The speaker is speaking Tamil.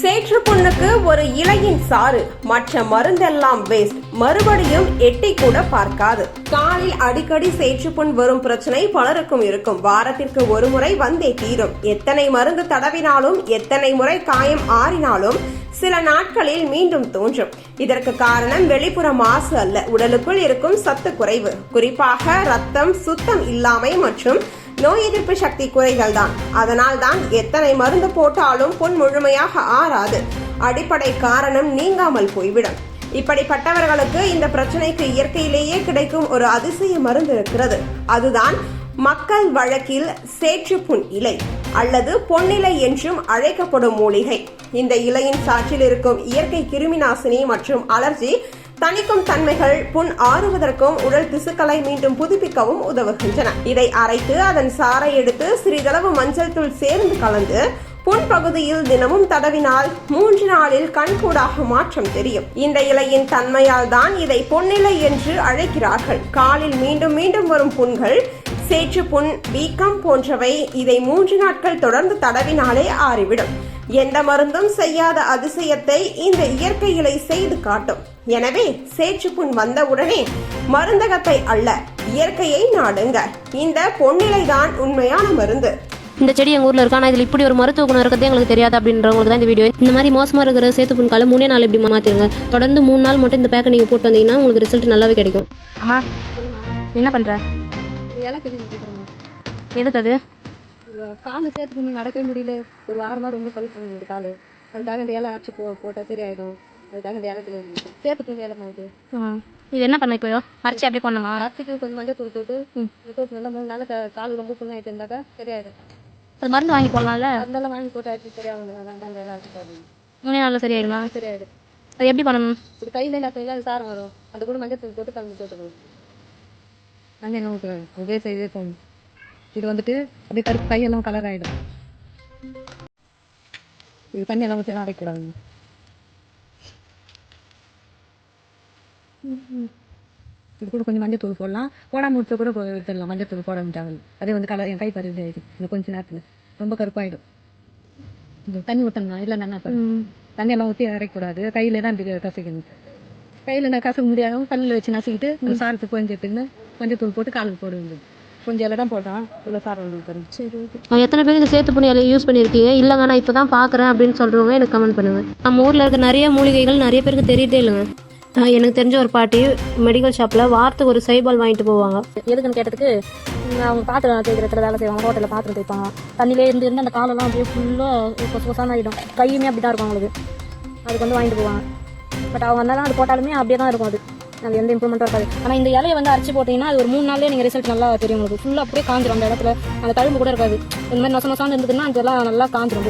சேற்று புண்ணுக்கு ஒரு இலையின் சாறு. மற்ற மருந்தெல்லாம் வேஸ்ட் மறுபடியும் எட்டி கூட பார்க்காது. காலில் அடிக்கடி சேற்று புண் வரும் பிரச்சனை பலருக்கும் இருக்கும். வாரத்திற்கு ஒரு முறை வந்தே தீரும். எத்தனை மருந்து தடவினாலும் எத்தனை முறை காயம் ஆறினாலும் சில நாட்களில் மீண்டும் தோன்றும். இதற்கு காரணம் வெளிப்புற மாசு அல்ல. உடலுக்குள் இருக்கும் சத்து குறைவு. குறிப்பாக ரத்தம் சுத்தம் இல்லாமை மற்றும் நோய் எதிர்ப்பு சக்தி குறைகள் தான் அதனால் தான் எத்தனை மருந்து போட்டாலும் புண் முழுமையாக ஆறாது. அடிப்படை காரணம் நீங்காமல் போய்விடும். இப்படிப்பட்டவர்களுக்கு இந்த பிரச்சனைக்கு இயற்கையிலேயே கிடைக்கும் ஒரு அதிசய மருந்து இருக்கிறது. அதுதான் மக்கள் வழக்கில் சேற்றுப்புண் இலை அல்லது பொன்னிலை என்றும் அழைக்கப்படும் மூலிகை. இந்த இலையின் சாற்றில் இருக்கும் இயற்கை கிருமிநாசினி மற்றும் அலர்ஜி தணிக்கும் தன்மைகள் புண் ஆறுவதற்கும் உடல் திசுக்களை மீண்டும் புதுப்பிக்கவும் உதவுகின்றன. இதை அரைத்து அதன் சாறை எடுத்து சிறிதளவு மஞ்சள் தூள் சேர்ந்து கலந்து புண் பகுதியில் தினமும் தடவினால் மூன்று நாளில் கண்கூடாக மாற்றம் தெரியும். இந்த இலையின் தன்மையால் தான் இதை பொன்னிலை என்று அழைக்கிறார்கள். காலில் மீண்டும் மீண்டும் வரும் புண்கள் சேற்று புண் வீக்கம் போன்றவை இதை மூன்று நாட்கள் தொடர்ந்து தடவினாலே ஆறிவிடும். எந்த மருந்தும் செய்யாத அதிசயத்தை இந்த இயற்கை இலை செய்து காட்டும். எனவே சேற்று புண் வந்தவுடனே மருந்தகத்தை அல்ல இயற்கையை நாடுங்க. இந்த பொன்னிலை தான் உண்மையான மருந்து. இந்த செடி எங்கள் ஊரில் இருக்கு? ஆனால் இதில் இப்படி ஒரு மருத்துவ குணம் இருக்கிறதே எங்களுக்கு தெரியாது அப்படின்றவங்களுக்கு தான் இந்த வீடியோ. இந்த மாதிரி மோசமாக இருக்கிற சேத்து புண்கால மூணே நாள் இப்படி மாற்றிடுங்க தொடர்ந்து மூணு நாள் மட்டும் இந்த பேக்கை நீங்கள் போட்டு வந்தீங்கன்னா உங்களுக்கு ரிசல்ட் நல்லாவே கிடைக்கும். அம்மா என்ன பண்ணுற கேட்குறேன் எதுக்கு அது? காலு சேர்த்து பண்ணி நடக்கவே முடியல. ஒரு வாரமாக ரொம்ப பழி பண்ணுது காலு. அதுக்காக இந்த இலை அரைச்சி போ போட்டால் சரியாயிடும். அதுக்காக இந்த இலை சேர்த்துக்கு வேலை பண்ணுது இது. என்ன பண்ண இப்போ அரைச்சி அப்படியே பண்ணலாம் அரைச்சிக்கு கொஞ்சம் மஞ்சள் தூள் தூள் நல்லா மூணு நாள் கால் ரொம்ப புண்ணாயிட்டு இருந்தாக்கா சரியாயிடும். அது மருந்து வாங்கி போடலாம்ல? அதெல்லாம் வாங்கி போட்டு அரைச்சி சரியாகும் அதான் அந்த இலை அரைச்சி போடணும். மூணே நாளில் சரியாயிடுமா? சரியாயிடும். அது எப்படி பண்ணணும்? கையில் இல்லை கையில் அது சாரம் வரும். அது கூட மஞ்சள் தூள் போட்டு கலந்து போட்டுக்கணும். மஞ்சள் என்ன இதே செய்தே போகணும் இது வந்துட்டு அப்படியே கருப்பு கையெல்லாம் கலர் ஆகிடும் இது தண்ணி எல்லாம் ஊற்றி அரைக்கூடாது இது கூட கொஞ்சம் மஞ்சள் தூள் போடலாம். போடாம விட்டு கூட விட்டுடலாம் மஞ்சள் தூள் போட தேவையில்லை அதே வந்து கலர் என் கை பருது ஆயிடுச்சு. இந்த கொஞ்ச நேரத்தில். ரொம்ப கருப்பாயிடும். தண்ணி ஊற்றணும் இல்லை நல்லா தண்ணி எல்லாம் ஊற்றி அரைக்கூடாது கையில தான் கசக்கணும். கையில் நான் கசக்க முடியாத கல்லில் வச்சு நசுக்கிட்டு சாரத்துக்கு கொஞ்சம் எடுத்துன்னு மஞ்சள் தூள் போட்டு காலுக்கு போட வேண்டியது. கொஞ்சம் இலை தான் போட்டான். இவ்வளோ சாரம் வந்து சரி எத்தனை பேர் இந்த சேத்து புண்ணி யூஸ் பண்ணியிருக்கீங்க? இல்லைங்க நான் இப்போ தான் பார்க்குறேன் அப்படின்னு சொல்கிறவங்க எனக்கு கமெண்ட் பண்ணுங்க. நம்ம ஊரில் இருக்க நிறைய மூலிகைகள் நிறைய பேருக்கு தெரியதே இல்லைங்க. எனக்கு தெரிஞ்ச ஒரு பாட்டி மெடிக்கல் ஷாப்பில் வாரத்துக்கு ஒரு சைபால் வாங்கிட்டு போவாங்க. எதுக்குன்னு கேட்டதுக்கு அவங்க பாத்திரம் தேய்க்கிறதுல வேலை செய்வாங்க ஹோட்டலில் பாத்திரம் தேய்ப்பாங்க. தண்ணியிலே இருந்து இருந்து அந்த காலெல்லாம் அப்படியே ஃபுல்லாக கொசு கொசான ஆகிடும் கையுமே அப்படி தான் இருக்கும் அவங்களுக்கு. அதுக்கு வந்து வாங்கிட்டு போவாங்க. பட் அவங்க வந்தாலும் அது போட்டாலுமே அப்படியே தான் இருக்கும் அது. அது எந்த இம்ப்ரூவ்மெண்ட்டும் இருக்காது. ஆனால் இந்த இலையை வந்து அரைச்சி போட்டிங்கன்னா அது ஒரு மூணு நாள்லேயே நீங்கள் ரிசல்ட் நல்லா தெரியும் உங்களுக்கு. ஃபுல்லாக அப்படியே காஞ்சிரும். அந்த இடத்துல அந்த தழும்பு கூட இருக்காது. இந்த மாதிரி நொச நொசான்னு இருந்ததுன்னா அதெல்லாம் நல்லா காஞ்சிரும்.